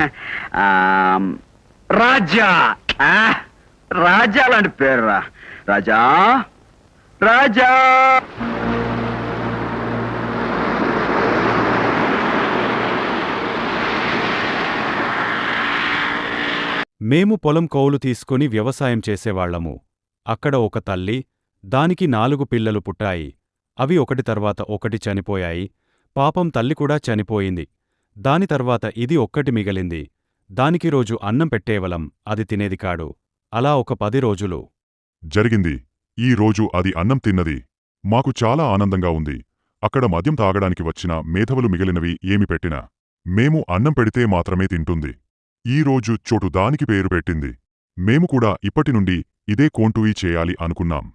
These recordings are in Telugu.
రాజా. రాజా లాంటి పేరు రా రాజా. రాజా. మేము పొలం కౌలు తీసుకుని వ్యవసాయం చేసేవాళ్ళము అక్కడ ఒక తల్లి దానికి నాలుగు పిల్లలు పుట్టాయి. అవి ఒకటి తర్వాత ఒకటి చనిపోయాయి. పాపం తల్లి కూడా చనిపోయింది. దాని తర్వాత ఇది ఒక్కటి మిగిలింది. దానికి రోజు అన్నం పెట్టేవలం అది తినేది కాడు. అలా ఒక పది రోజులు. జరిగింది. ఈ రోజు అది అన్నం తిన్నది. మాకు చాలా ఆనందంగా ఉంది. అక్కడ మద్యం తాగడానికి వచ్చిన మేధవులు మిగిలినవి ఏమి పెట్టినా. మేము అన్నం పెడితే మాత్రమే తింటుంది. ఈ రోజు చోటు దానికి పేరు పెట్టింది. మేము కూడా ఇప్పటి నుండి ఇదే కోంటూయి చేయాలి అనుకున్నాం.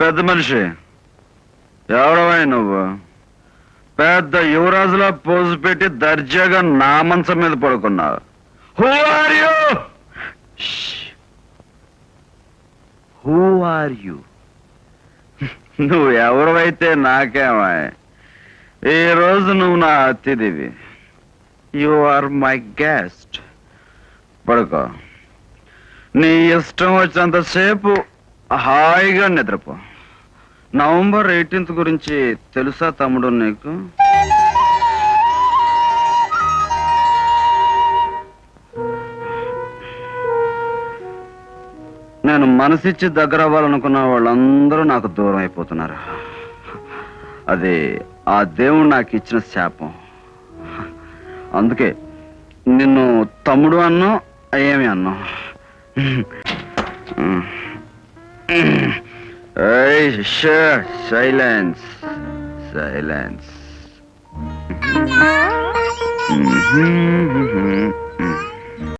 పెద్ద మనిషి. ఎవడవై నువ్వు? పెద్ద యువరాజులా పోజు పెట్టి దర్జాగా నా మంచం మీద పడుకున్నావు. Who are you who are you? నువ్వు ఎవరైతే నాకేమా ఈ రోజు నువ్వు నా అతిథివి. You are my guest. పడుకో. నీ ఇష్టం వచ్చినంతసేపు హాయిగా నిద్రపో. నవంబర్ ఎయిటీన్త్ గురించి తెలుసా తమ్ముడు నీకు? నేను మనసిచ్చి దగ్గర అవ్వాలనుకున్న వాళ్ళందరూ నాకు దూరం అయిపోతున్నారు అది ఆ దేవుడు నాకు ఇచ్చిన శాపం అందుకే నిన్ను తమ్ముడు అన్నో ఏమి అన్నో. Silence. Mhm.